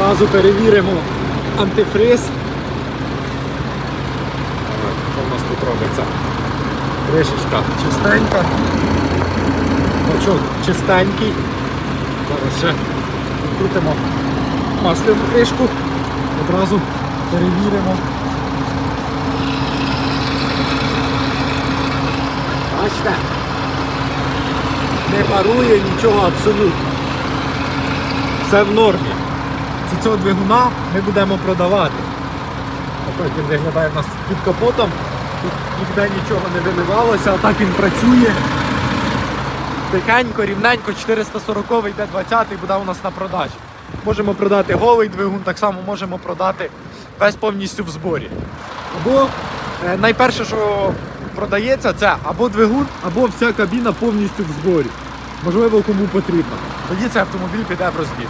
Зразу перевіримо антифриз. Що в нас тут робиться? Кришечка чистенька. Бачок чистенький. Зараз ще відкрутимо масляну кришку. Одразу перевіримо. Бачите? Не парує нічого абсолютно. Все в нормі. Це цього двигуна ми будемо продавати. Отак він виглядає в нас під капотом. Тут ніде нічого не виливалося, а так він працює. Тихенько, рівненько, 440 йде 20 буде у нас на продажі. Можемо продати голий двигун, так само можемо продати весь повністю в зборі. Або е, найперше, що продається, це або двигун, або вся кабіна повністю в зборі. Можливо, кому потрібно. Тоді цей автомобіль піде в розбір.